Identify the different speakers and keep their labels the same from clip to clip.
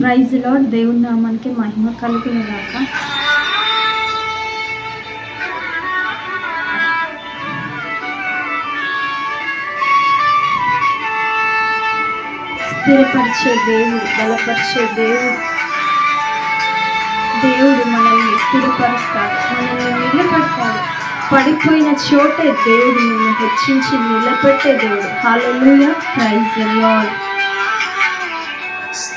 Speaker 1: Praise lord దేవుని నామానికి మహిమ కలుగునేదాక స్థిరపరిచే దేవుడు బలపరిచే దేవుడు. దేవుడు మనల్ని స్థిరపరుస్తాడు మనల్ని నిలబడతాడు. పడిపోయిన చోటే దేవుడు నిన్ను హెచ్చించి నిలబెట్టే దేవుడు. హాలూయ ప్రైజ్ లార్డ్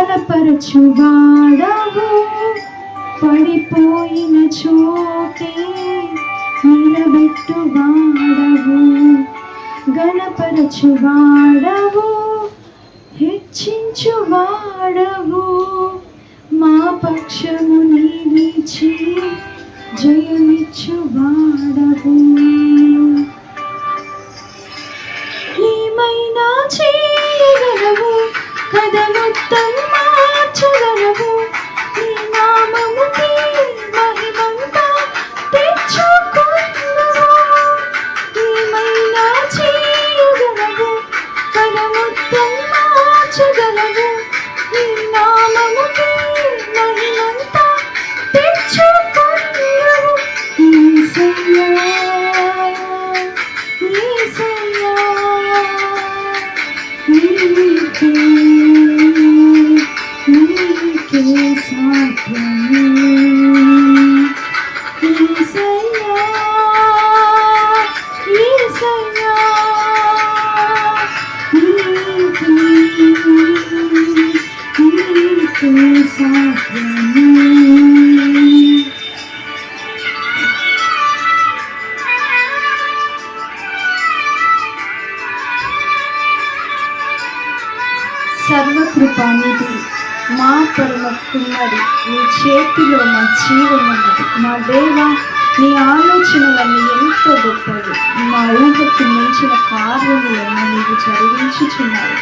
Speaker 1: బలపరచువాడవు పడిపోయిన చోటే నిలబెట్టువాడవు గణపరచువాడవు హెచ్చించువాడవు మా పక్షము నిలిచి జయమిచ్చువాడవు ఊహకు మించిన కార్యములను నీవు జరిగించుచున్నావు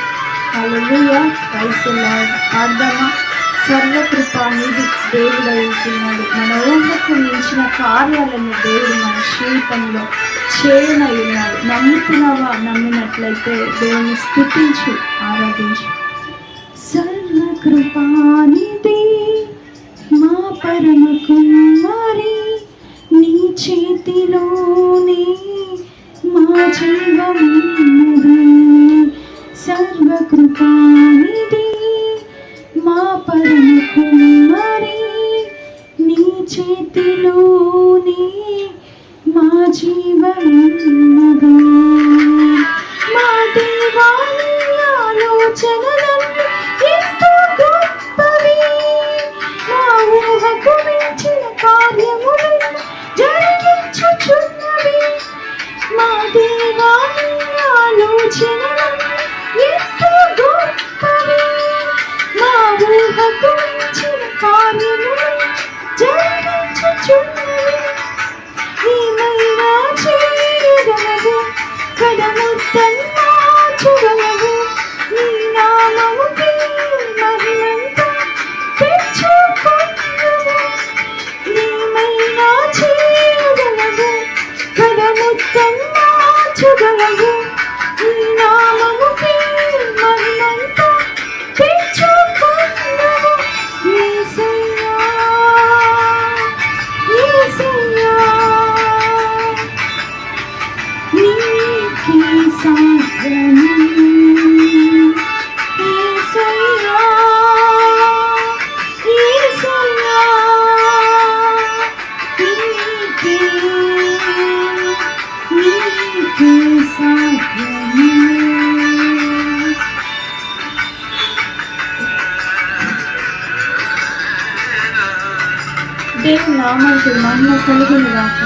Speaker 1: హల్లెలూయా క్రైస్తలాడ్ ప్రార్థన నీది దేవుడు అవుతున్నాడు మన ఊహకు మించిన కార్యాలను దేవుడు మన జీవితంలో చేయనై నమ్ముతున్నావా నమ్మినట్లయితే దేవుని స్థుతించు ఆరాధించు. సర్వకృపానిది మా పరమ కుమారి నీ చేతిలోనే జీవమున్నది సర్వకృపానిధి మా పరమ కుమారి నీ చేతిలోనే మా జీవమున్నది నిత్యం నామంకు మహిమ కలుగును గాక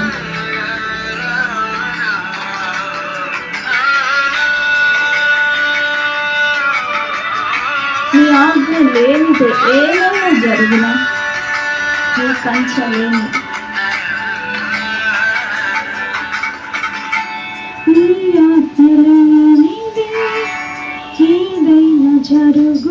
Speaker 1: మీ ఆజ్ఞ
Speaker 2: లేనిదే ఏమైనా జరిగిన మీ
Speaker 1: సంచ లేని జరుగు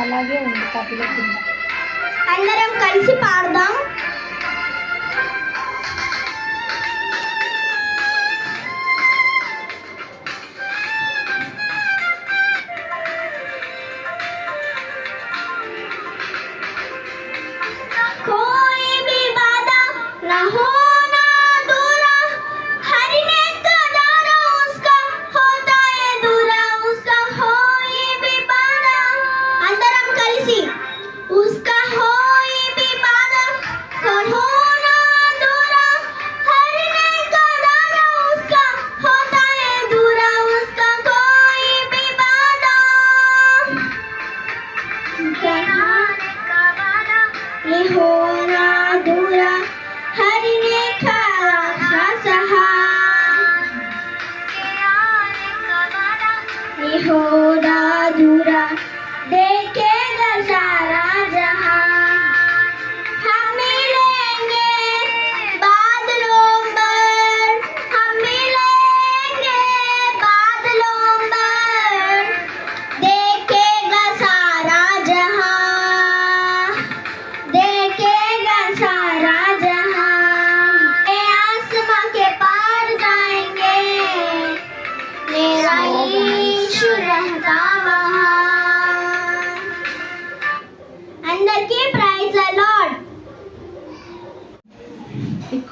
Speaker 2: అలాగే ఉంది కపిల కింద
Speaker 1: అందరం కలిసి పాడదాం.
Speaker 2: assim.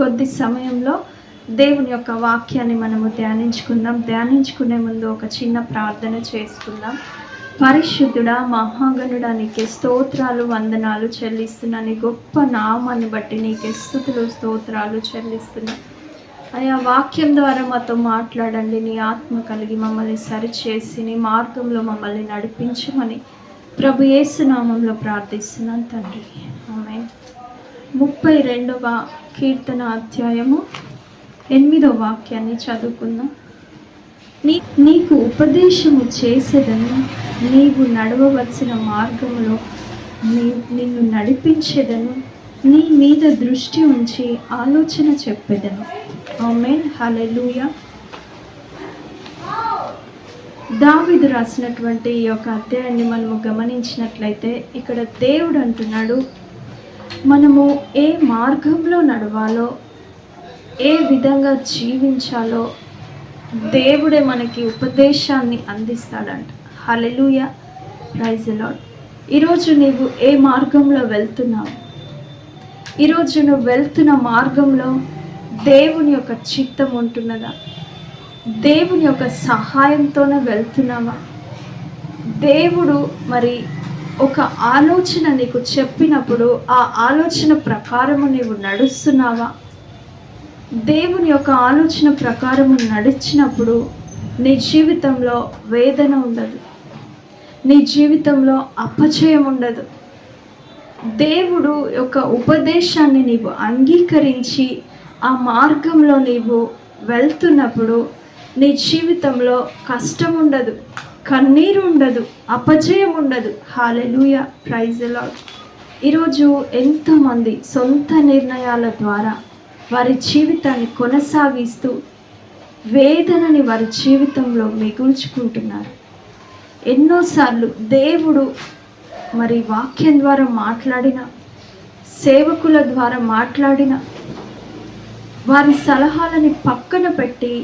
Speaker 2: కొద్ది సమయంలో
Speaker 1: దేవుని యొక్క వాక్యాన్ని మనము ధ్యానించుకుందాం. ధ్యానించుకునే ముందు ఒక చిన్న ప్రార్థన చేసుకుందాం పరిశుద్ధుడా మహాగణుడా నీకే స్తోత్రాలు వందనాలు చెల్లిస్తున్నా. నీ గొప్ప నామాన్ని బట్టి నీకే స్థుతులు స్తోత్రాలు చెల్లిస్తున్నా. అయా వాక్యం ద్వారా మాతో మాట్లాడండి. నీ ఆత్మ కలిగి మమ్మల్ని సరిచేసి నీ మార్గంలో మమ్మల్ని నడిపించమని ప్రభు ఏసునామంలో ప్రార్థిస్తున్నాను తండ్రి. ఆమె ముప్పై రెండవ కీర్తన అధ్యాయము ఎనిమిదో వాక్యాన్ని చదువుకుందాం. నీ నీకు ఉపదేశము చేసేదను నీవు నడవవలసిన మార్గములో నీ నిన్ను నడిపించేదను నీ మీద దృష్టి ఉంచి ఆలోచన చెప్పేదను. ఆమెన్. హలెలుయ దావిదు రాసినటువంటి ఈ యొక్క అధ్యాయాన్ని మనము గమనించినట్లయితే ఇక్కడ దేవుడు అంటున్నాడు మనము ఏ మార్గంలో నడవాలో ఏ విధంగా జీవించాలో దేవుడే మనకి ఉపదేశాన్ని అందిస్తాడంట. హలెలుయ ప్రైజ్ లాడ్ ఈరోజు నీవు ఏ మార్గంలో వెళ్తున్నావు? ఈరోజు నువ్వు వెళ్తున్న మార్గంలో దేవుని యొక్క చిత్తం ఉంటున్నదా? దేవుని యొక్క సహాయంతోనే వెళ్తున్నావా? దేవుడు మరి ఒక ఆలోచన నీకు చెప్పినప్పుడు ఆ ఆలోచన ప్రకారము నీవు నడుస్తున్నావా? దేవుని యొక్క ఆలోచన ప్రకారము నడిచినప్పుడు నీ జీవితంలో వేదన ఉండదు. నీ జీవితంలో అపచయం ఉండదు. దేవుడు యొక్క ఉపదేశాన్ని నీవు అంగీకరించి ఆ మార్గంలో నీవు వెళ్తున్నప్పుడు నీ జీవితంలో కష్టం ఉండదు. కన్నీరు ఉండదు అపజయం ఉండదు. హాలెలూయ ప్రైజ్ లాడ్ ఈరోజు ఎంతోమంది సొంత నిర్ణయాల ద్వారా వారి జీవితాన్ని కొనసాగిస్తూ వేదనని వారి జీవితంలో మిగుల్చుకుంటున్నారు. ఎన్నోసార్లు దేవుడు మరి వాక్యం ద్వారా మాట్లాడిన సేవకుల ద్వారా మాట్లాడిన వారి సలహాలని పక్కన పెట్టి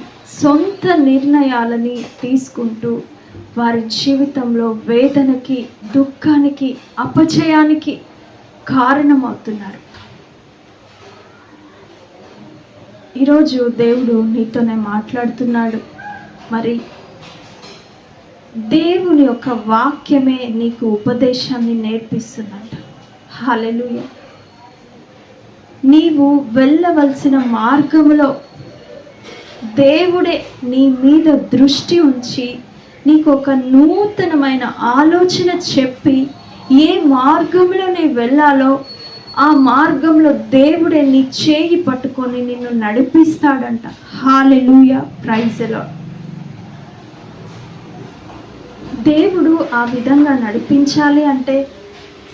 Speaker 1: సొంత నిర్ణయాలని తీసుకుంటూ వారి జీవితంలో వేదనకి దుఃఖానికి అపజయానికి కారణమవుతున్నారు. ఈరోజు దేవుడు నీతోనే మాట్లాడుతున్నాడు. మరి దేవుని యొక్క వాక్యమే నీకు ఉపదేశాన్ని నేర్పిస్తున్నాడు హలెలుయ నీవు వెళ్ళవలసిన మార్గంలో దేవుడే నీ మీద దృష్టి ఉంచి నీకు ఒక నూతనమైన ఆలోచన చెప్పి ఏ మార్గంలో నీ వెళ్ళాలో ఆ మార్గంలో దేవుడే నీ చేయి పట్టుకొని నిన్ను నడిపిస్తాడంట. హాలెలూయ ప్రైజ్లో దేవుడు ఆ విధంగా నడిపించాలి అంటే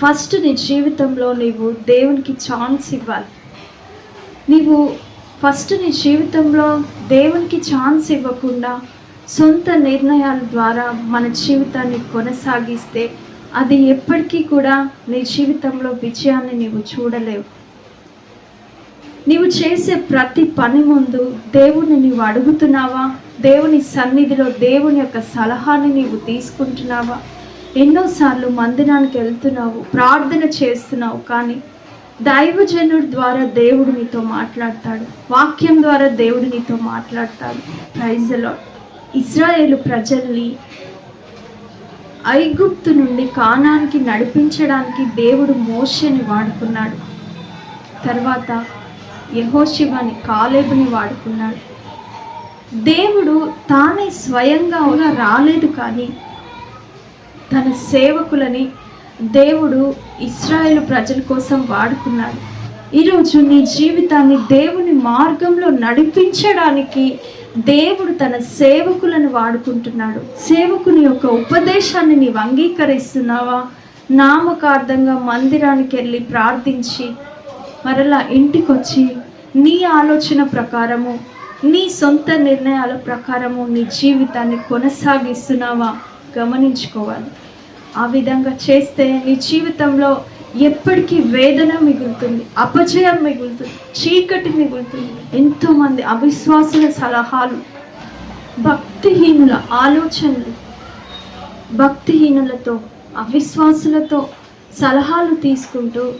Speaker 1: ఫస్ట్ నీ జీవితంలో నీవు దేవునికి ఛాన్స్ ఇవ్వాలి. నీవు ఫస్ట్ నీ జీవితంలో దేవునికి ఛాన్స్ ఇవ్వకుండా సొంత నిర్ణయాల ద్వారా మన జీవితాన్ని కొనసాగిస్తే అది ఎప్పటికీ కూడా నీ జీవితంలో విజయాన్ని నీవు చూడలేవు. నీవు చేసే ప్రతి పని ముందు దేవుని నీవు అడుగుతున్నావా? దేవుని సన్నిధిలో దేవుని యొక్క సలహాని నీవు తీసుకుంటున్నావా? ఎన్నోసార్లు మందిరానికి వెళ్తున్నావు ప్రార్థన చేస్తున్నావు కానీ దైవజనుడి ద్వారా దేవుడు నీతో మాట్లాడతాడు. వాక్యం ద్వారా దేవుడు నీతో మాట్లాడతాడు. ప్రైజ్లో ఇస్రాయేలు ప్రజల్ని ఐగుప్తు నుండి కానానికి నడిపించడానికి దేవుడు మోషని వాడుకున్నాడు. తర్వాత యహోశివాని కాలేబుని వాడుకున్నాడు. దేవుడు తానే స్వయంగా రాలేదు కానీ తన సేవకులని దేవుడు ఇస్రాయేల్ ప్రజల కోసం వాడుకున్నాడు. ఈరోజు నీ జీవితాన్ని దేవుని మార్గంలో నడిపించడానికి దేవుడు తన సేవకులను వాడుకుంటున్నాడు. సేవకుని యొక్క ఉపదేశాన్ని నీవు అంగీకరిస్తున్నావా? నామకార్థంగా మందిరానికి వెళ్ళి ప్రార్థించి మరలా ఇంటికొచ్చి నీ ఆలోచన ప్రకారము నీ సొంత నిర్ణయాల ప్రకారము నీ జీవితాన్ని కొనసాగిస్తున్నావా? గమనించుకోవాలి. ఆ విధంగా చేస్తే నీ జీవితంలో ఎప్పటికీ వేదన మిగులుతుంది అపజయం మిగులుతుంది చీకటి మిగులుతుంది. ఎంతోమంది అవిశ్వాసుల సలహాలు భక్తిహీనుల ఆలోచనలు భక్తిహీనులతో అవిశ్వాసులతో సలహాలు తీసుకుంటూ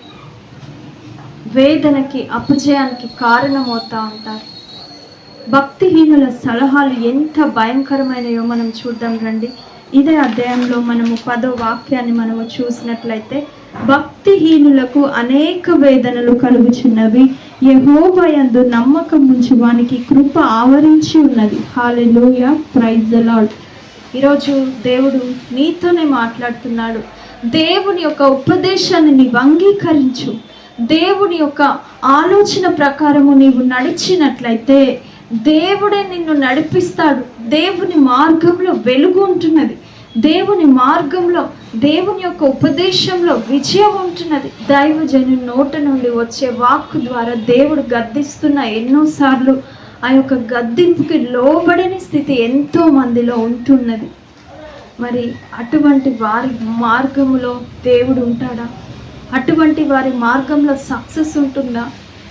Speaker 1: వేదనకి అపజయానికి కారణమవుతూ ఉంటారు. భక్తిహీనుల సలహాలు ఎంత భయంకరమైనయో మనం చూద్దాం రండి. ఇదే అధ్యాయంలో మనము పదో వాక్యాన్ని మనము చూసినట్లయితే భక్తిహీనులకు అనేక వేదనలు కలుగుచున్నవి. యహోబయందు నమ్మకం ఉంచి వానికి కృప ఆవరించి ఉన్నది. హాలెలూయ ప్రైజ్ అలాడ్ ఈరోజు దేవుడు నీతోనే మాట్లాడుతున్నాడు. దేవుని యొక్క ఉపదేశాన్ని నీవు అంగీకరించు. దేవుని యొక్క ఆలోచన ప్రకారము నీవు నడిచినట్లయితే దేవుడే నిన్ను నడిపిస్తాడు. దేవుని మార్గంలో వెలుగు ఉంటున్నది దేవుని మార్గంలో దేవుని యొక్క ఉపదేశంలో విజయం ఉంటున్నది. దైవజను నోట నుండి వచ్చే వాక్కు ద్వారా దేవుడు గద్దిస్తున్న ఎన్నోసార్లు ఆ యొక్క గద్దింపుకి లోబడని స్థితి ఎంతో మందిలో ఉంటున్నది. మరి అటువంటి వారి మార్గంలో దేవుడు ఉంటాడా? అటువంటి వారి మార్గంలో సక్సెస్ ఉంటుందా?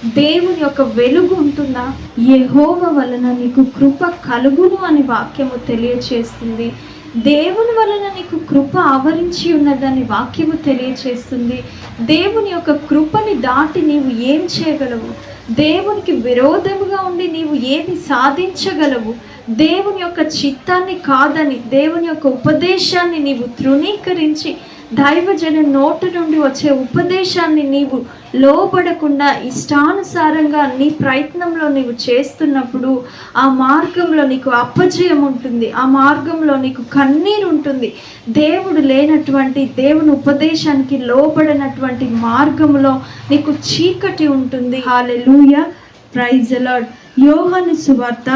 Speaker 1: దేవుని యొక్క వెలుగు ఉంటుందా? యెహోవ వలన నీకు కృప కలుగును అని వాక్యము తెలియచేస్తుంది. దేవుని వలన నీకు కృప ఆవరించి ఉన్నదని వాక్యము తెలియచేస్తుంది. దేవుని యొక్క కృపని దాటి నీవు ఏం చేయగలవు? దేవునికి విరోధముగా ఉండి నీవు ఏమి సాధించగలవు? దేవుని యొక్క చిత్తాన్ని కాదని దేవుని యొక్క ఉపదేశాన్ని నీవు తృణీకరించి దైవజన నోటి నుండి వచ్చే ఉపదేశాన్ని నీవు లోబడకుండా ఇష్టానుసారంగా నీ ప్రయత్నంలో నీవు చేస్తున్నప్పుడు ఆ మార్గంలో నీకు అపజయం ఉంటుంది. ఆ మార్గంలో నీకు కన్నీరు ఉంటుంది. దేవుడు లేనటువంటి దేవుని ఉపదేశానికి లోబడినటువంటి మార్గంలో నీకు చీకటి ఉంటుంది. హాలెలూయ ప్రైజ్ అలాడ్ యోహాను సువార్త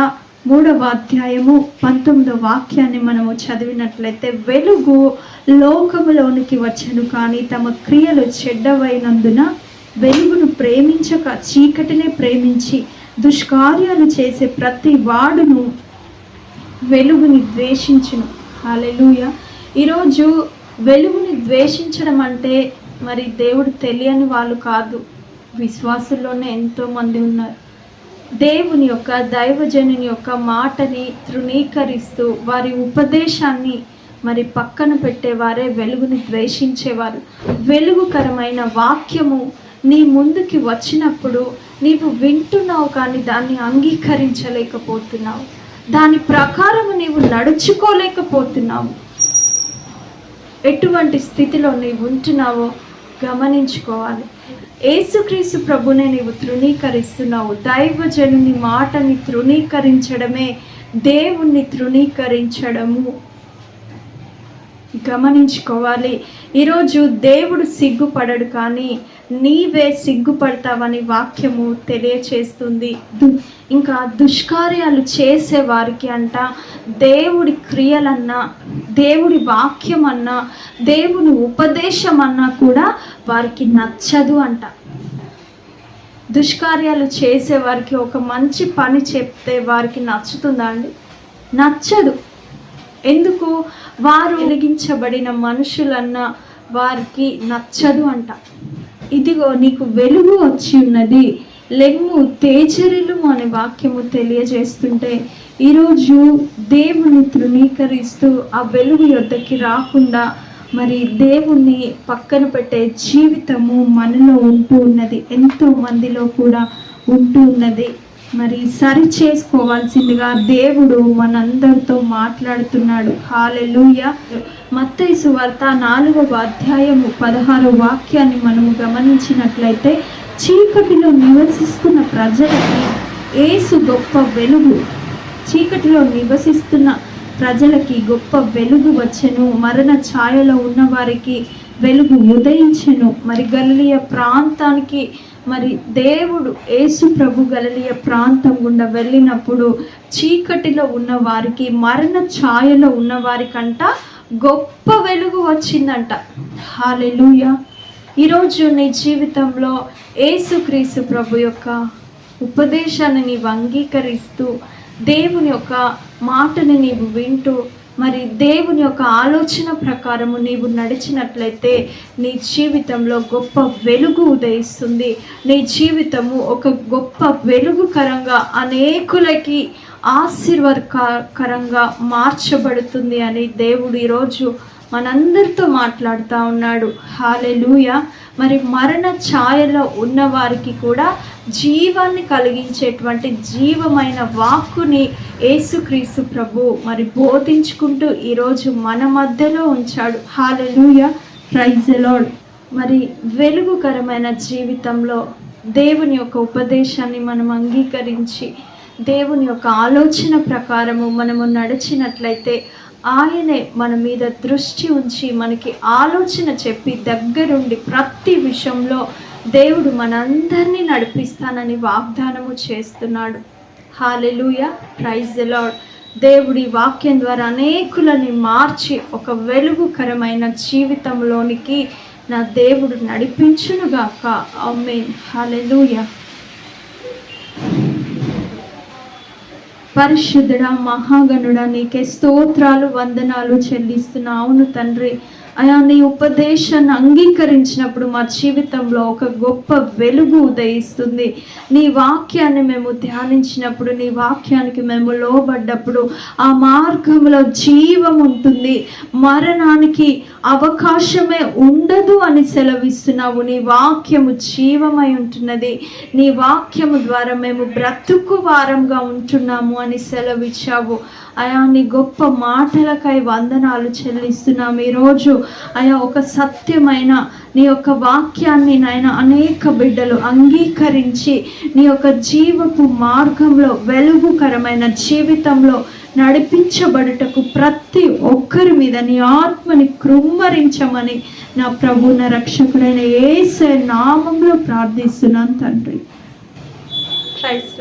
Speaker 1: మూడవ అధ్యాయము పంతొమ్మిదవ వాక్యాన్ని మనము చదివినట్లయితే వెలుగు లోకములోనికి వచ్చను కానీ తమ క్రియలు చెడ్డవైనందున వెలుగును ప్రేమించక చీకటినే ప్రేమించి దుష్కార్యాలు చేసే ప్రతి వాడును వెలుగుని ద్వేషించును. హాలెలూయ ఈరోజు వెలుగుని ద్వేషించడం అంటే మరి దేవుడు తెలియని వాళ్ళు కాదు. విశ్వాసుల్లోనే ఎంతోమంది ఉన్నారు. దేవుని యొక్క దైవజనుని యొక్క మాటని తృణీకరిస్తూ వారి ఉపదేశాన్ని మరి పక్కన పెట్టేవారే వెలుగుని ద్వేషించేవారు. వెలుగుకరమైన వాక్యము నీ ముందుకి వచ్చినప్పుడు నీవు వింటున్నావు కానీ దాన్ని అంగీకరించలేకపోతున్నావు. దాని ప్రకారము నీవు నడుచుకోలేకపోతున్నావు. ఎటువంటి స్థితిలో నీవు ఉంటున్నావో గమనించుకోవాలి. ఏసుక్రీస్తు ప్రభునే నీవు తృణీకరిస్తున్నావు. దైవజనుని మాటని తృణీకరించడమే దేవుణ్ణి తృణీకరించడము. గమనించుకోవాలి. ఈరోజు దేవుడు సిగ్గుపడడు కానీ నీవే సిగ్గుపడతావని వాక్యము తెలియచేస్తుంది. ఇంకా దుష్కార్యాలు చేసే వారికి అంట దేవుడి క్రియలన్నా దేవుడి వాక్యం అన్నా దేవుని ఉపదేశం అన్నా కూడా వారికి నచ్చదు అంట. దుష్కార్యాలు చేసే వారికి ఒక మంచి పని చెప్తే వారికి నచ్చుతుందా అండి? నచ్చదు. ఎందుకు? వారు వెలిగించబడిన మనుషులన్న వారికి నచ్చదు అంట. ఇదిగో నీకు వెలుగు వచ్చి ఉన్నది. లెమ్ము తేజరిలు అనే వాక్యము తెలియజేస్తుంటే ఈరోజు దేవుని తృణీకరిస్తూ ఆ వెలుగు యొద్దకి రాకుండా మరి దేవుణ్ణి పక్కన పెట్టే జీవితము మనలో ఉంటూ ఉన్నది. ఎంతో మందిలో కూడా ఉంటూ ఉన్నది. మరి సరి చేసుకోవాల్సిందిగా దేవుడు మనందరితో మాట్లాడుతున్నాడు. హాలెలుయ మత్తయి సువార్త నాలుగవ అధ్యాయము పదహారు వాక్యాన్ని మనము గమనించినట్లయితే చీకటిలో నివసిస్తున్న ప్రజలకి ఏసు గొప్ప వెలుగు చీకటిలో నివసిస్తున్న ప్రజలకి గొప్ప వెలుగు వచ్చెను. మరణ ఛాయలో ఉన్నవారికి వెలుగు ఉదయించెను. మరి గలిలియ ప్రాంతానికి మరి దేవుడు యేసు ప్రభు గలలియ ప్రాంతం గుండా వెళ్ళినప్పుడు చీకటిలో ఉన్న వారికి మరణ ఛాయలో ఉన్న వారికంట గొప్ప వెలుగు వచ్చిందంట. హాలెలుయ ఈరోజు నీ జీవితంలో ఏసుక్రీసు ప్రభు యొక్క ఉపదేశాన్ని నీవు అంగీకరిస్తూ దేవుని యొక్క మాటని నీవు వింటూ మరి దేవుని యొక్క ఆలోచన ప్రకారము నీవు నడిచినట్లయితే నీ జీవితంలో గొప్ప వెలుగు ఉదయిస్తుంది. నీ జీవితము ఒక గొప్ప వెలుగుకరంగా అనేకులకి ఆశీర్వాదకరంగా మార్చబడుతుంది అని దేవుడు ఈరోజు మనందరితో మాట్లాడుతూ ఉన్నాడు. హాలెలూయ మరి మరణ ఛాయలో ఉన్న వారికి కూడా జీవాన్ని కలిగించేటువంటి జీవమైన వాక్కుని ఏసుక్రీస్తు ప్రభు మరి బోధించుకుంటూ ఈరోజు మన మధ్యలో ఉంచాడు. హాలెలూయ ప్రైజలోడ్ మరి వెలుగుకరమైన జీవితంలో దేవుని యొక్క ఉపదేశాన్ని మనం అంగీకరించి దేవుని యొక్క ఆలోచన ప్రకారము మనము నడిచినట్లయితే ఆయనే మన మీద దృష్టి ఉంచి మనకి ఆలోచన చెప్పి దగ్గరుండి ప్రతి విషయంలో దేవుడు మనందరినీ నడిపిస్తానని వాగ్దానము చేస్తున్నాడు. హాలెలూయ ప్రైజ్ లాడ్ దేవుడి వాక్యం ద్వారా అనేకులని మార్చి ఒక వెలుగుకరమైన జీవితంలోనికి నా దేవుడు నడిపించునుగాక. అమ్మేన్ హాలెలూయ పరిశుద్ధుడా మహాగణుడా నీకే స్తోత్రాలు వందనాలు చెల్లిస్తున్నా అవును తండ్రి. అయా నీ ఉపదేశాన్ని అంగీకరించినప్పుడు మా జీవితంలో ఒక గొప్ప వెలుగు ఉదయిస్తుంది. నీ వాక్యాన్ని మేము ధ్యానించినప్పుడు నీ వాక్యానికి మేము లోబడ్డప్పుడు ఆ మార్గంలో జీవం ఉంటుంది. మరణానికి అవకాశమే ఉండదు అని సెలవిస్తున్నావు. నీ వాక్యము జీవమై ఉంటున్నది. నీ వాక్యము ద్వారా మేము బ్రతుకు వారంగా ఉంటున్నాము అని సెలవిచ్చావు. అయా నీ గొప్ప మాటలకై వందనాలు చెల్లిస్తున్నాం ఈరోజు. అయా ఒక సత్యమైన నీ యొక్క వాక్యాన్ని నాయన అనేక బిడ్డలు అంగీకరించి నీ యొక్క జీవపు మార్గంలో వెలుగుకరమైన జీవితంలో నడిపించబడుటకు ప్రతి ఒక్కరి మీద నీ ఆత్మని కృమ్మరించమని నా ప్రభున రక్షకుడైన ఏసే నామంలో ప్రార్థిస్తున్నాను తండ్రి. ప్రైస్